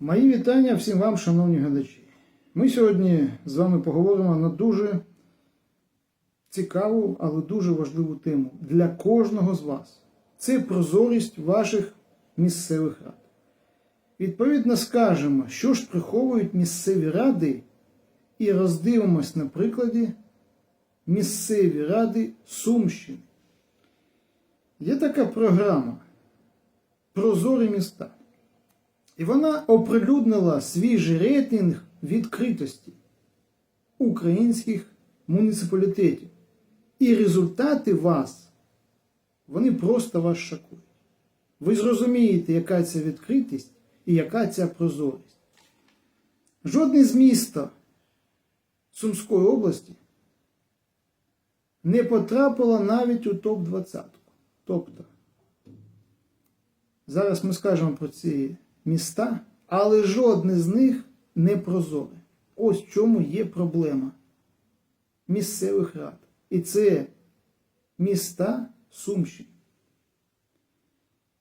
Мої вітання всім вам, шановні глядачі. Ми сьогодні з вами поговоримо на дуже цікаву, але дуже важливу тему для кожного з вас. Це прозорість ваших місцевих рад. Відповідно, скажемо, що ж приховують місцеві ради, і роздивимось на прикладі місцеві ради Сумщини. Є така програма Прозорі міста. І вона оприлюднила свіжий рейтинг відкритості українських муніципалітетів. І результати вас, вони просто вас шокують. Ви зрозумієте, яка це відкритість і яка ця прозорість. Жодне з міста Сумської області не потрапило навіть у топ-20. Тобто, зараз ми скажемо про ці міста, але жодне з них не прозоре. Ось в чому є проблема місцевих рад. І це міста Сумщини.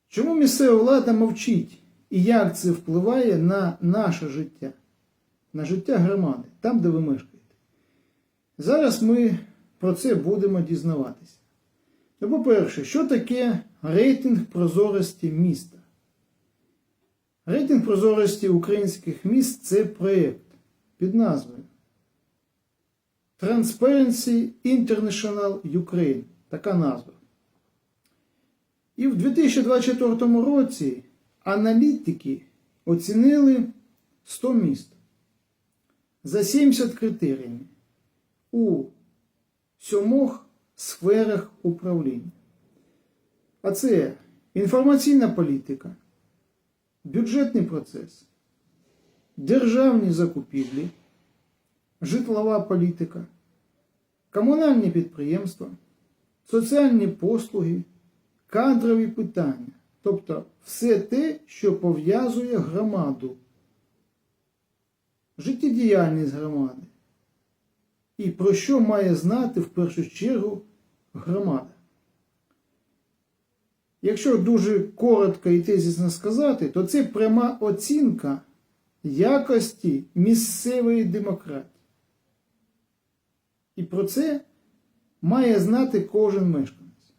Чому місцева влада мовчить і як це впливає на наше життя, на життя громади, там, де ви мешкаєте? Зараз ми про це будемо дізнаватися. Ну, по-перше, що таке рейтинг прозорості міста? Рейтинг прозорості українських міст це проєкт під назвою Transparency International Ukraine. Така назва. І в 2024 році аналітики оцінили 100 міст за 70 критеріями у сьомох сферах управління. А це інформаційна політика, бюджетний процес, державні закупівлі, житлова політика, комунальні підприємства, соціальні послуги, кадрові питання, тобто все те, що пов'язує громаду, життєдіяльність громади. І про що має знати в першу чергу громада. Якщо дуже коротко і тезісно сказати, то це пряма оцінка якості місцевої демократії. І про це має знати кожен мешканець,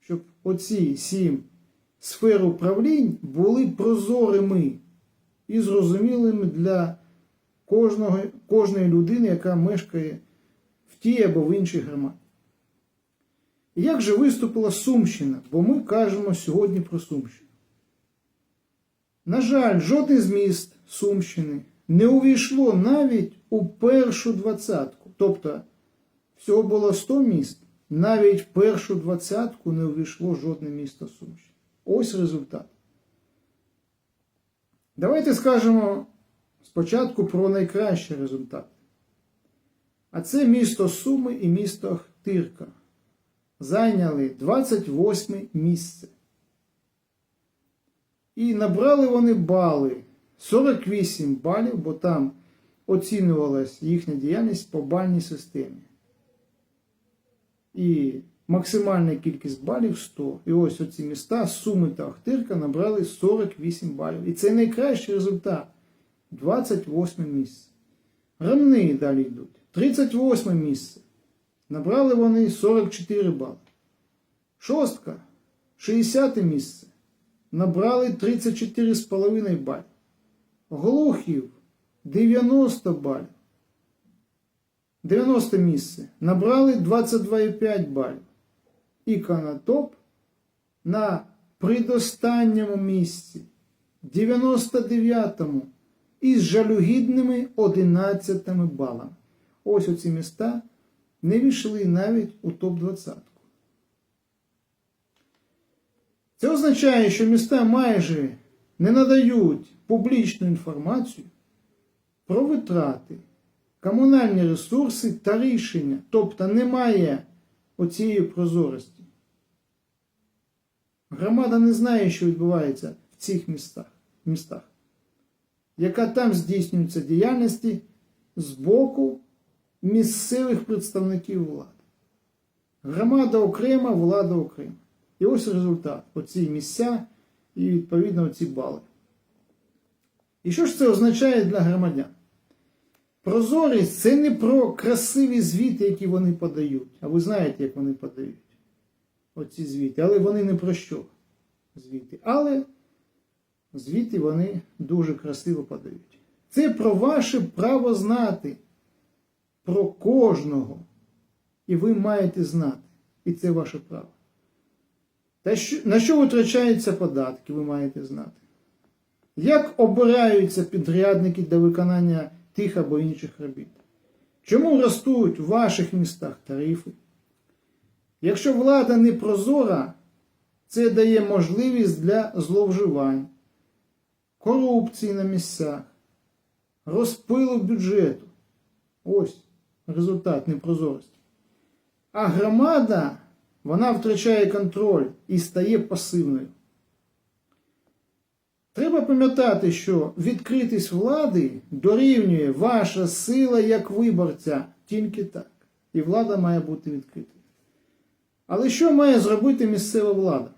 щоб оці сім сфер управлінь були прозорими і зрозумілими для кожного, кожної людини, яка мешкає в тій або в іншій громаді. Як же виступила Сумщина? Бо ми кажемо сьогодні про Сумщину. На жаль, жодне з міст Сумщини не увійшло навіть у першу двадцятку. Тобто, всього було 100 міст, навіть в першу двадцятку не увійшло жодне місто Сумщини. Ось результат. Давайте скажемо спочатку про найкращий результат. А це місто Суми і місто Ахтирка зайняли 28 місце. І набрали вони бали 48 балів, бо там оцінювалась їхня діяльність по бальній системі. І максимальна кількість балів 100. І ось оці міста Суми та Ахтирка набрали 48 балів. І це найкращий результат. 28 місце. Рамни далі йдуть. 38 місце. Набрали вони 44 бали. Шостка 60 місце. Набрали 34,5 балів. Глухів 90 балів. 90 місце. Набрали 22,5 балів. І Канатоп на предостанньому місці 99-му із жалюгідними 11 балами. Ось оці міста не війшли навіть у топ-20. Це означає, що міста майже не надають публічну інформацію про витрати, комунальні ресурси та рішення, тобто немає оцієї прозорості. Громада не знає, що відбувається в цих містах, містах, яка там здійснюється діяльності з боку місцевих представників влади. Громада окрема, влада окрема. І ось результат. Оці місця і відповідно оці бали. І що ж це означає для громадян? Прозорість це не про красиві звіти, які вони подають. А ви знаєте, як вони подають оці звіти. Але вони не про що звіти. Але звіти вони дуже красиво подають. Це про ваше право знати про кожного. І ви маєте знати. І це ваше право. Та що, на що витрачаються податки, ви маєте знати. Як обираються підрядники для виконання тих або інших робіт? Чому ростуть в ваших містах тарифи? Якщо влада не прозора, це дає можливість для зловживань, корупції на місцях, розпилу бюджету. Ось результат непрозорості. А громада, вона втрачає контроль і стає пасивною. Треба пам'ятати, що відкритість влади дорівнює ваша сила як виборця тільки так. І влада має бути відкритою. Але що має зробити місцева влада?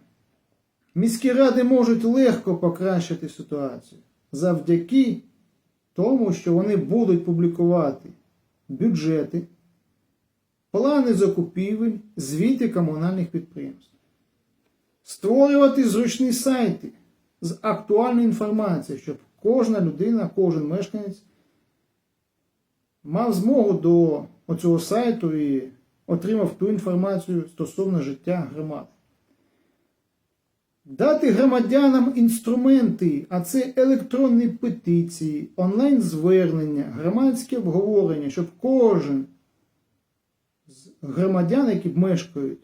Міські ради можуть легко покращити ситуацію завдяки тому, що вони будуть публікувати бюджети, плани закупівель, звіти комунальних підприємств, створювати зручні сайти з актуальною інформацією, щоб кожна людина, кожен мешканець мав змогу до оцього сайту і отримав ту інформацію стосовно життя громади. Дати громадянам інструменти, а це електронні петиції, онлайн-звернення, громадське обговорення, щоб кожен з громадян, які мешкають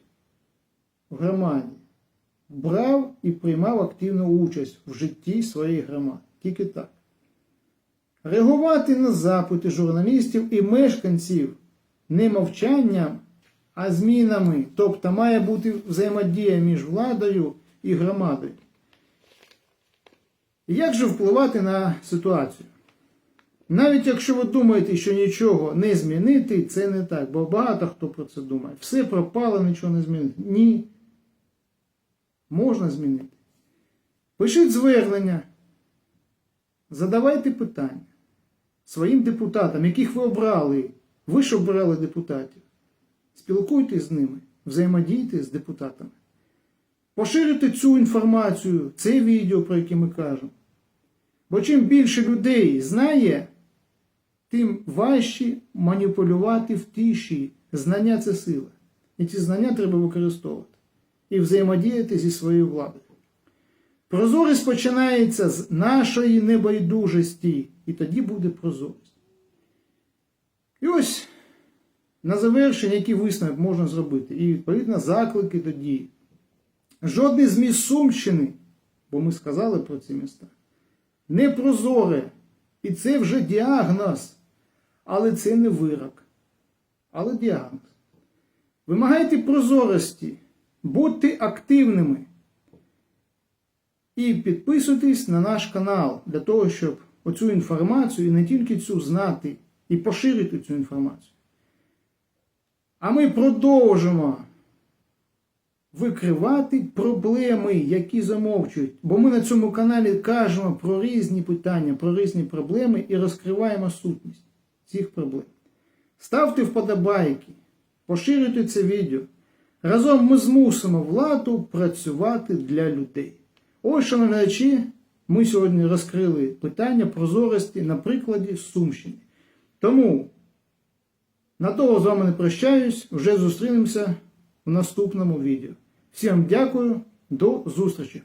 в громаді, брав і приймав активну участь в житті своєї громади. Тільки так. Реагувати на запити журналістів і мешканців не мовчанням, а змінами. Тобто має бути взаємодія між владою і громадою. Як же впливати на ситуацію? Навіть якщо ви думаєте, що нічого не змінити, це не так, бо багато хто про це думає. Все пропало, нічого не змінити. Ні. Можна змінити. Пишіть звернення, задавайте питання своїм депутатам, яких ви обрали. Ви ж обирали депутатів. Спілкуйтесь з ними, взаємодійте з депутатами. Поширюйте цю інформацію, це відео, про яке ми кажемо. Бо чим більше людей знає, тим важче маніпулювати в тиші. Знання це сила. І ці знання треба використовувати. І взаємодіяти зі своєю владою. Прозорість починається з нашої небайдужості, і тоді буде прозорість. І ось на завершення, який висновок можна зробити, і відповідно заклики до дії. Жодний з міст Сумщини, бо ми сказали про ці міста, не прозоре. І це вже діагноз. Але це не вирок. Але діагноз. Вимагайте прозорості, будьте активними. І підписуйтесь на наш канал для того, щоб оцю інформацію і не тільки цю знати, і поширити цю інформацію. А ми продовжимо викривати проблеми, які замовчують. Бо ми на цьому каналі кажемо про різні питання, про різні проблеми і розкриваємо сутність цих проблем. Ставте вподобайки, поширюйте це відео. Разом ми змусимо владу працювати для людей. Ось, шановні глядачі, ми сьогодні розкрили питання прозорості на прикладі Сумщини. Тому на того з вами не прощаюсь, вже зустрінемося в наступному відео. Всім дякую, до зустрічі!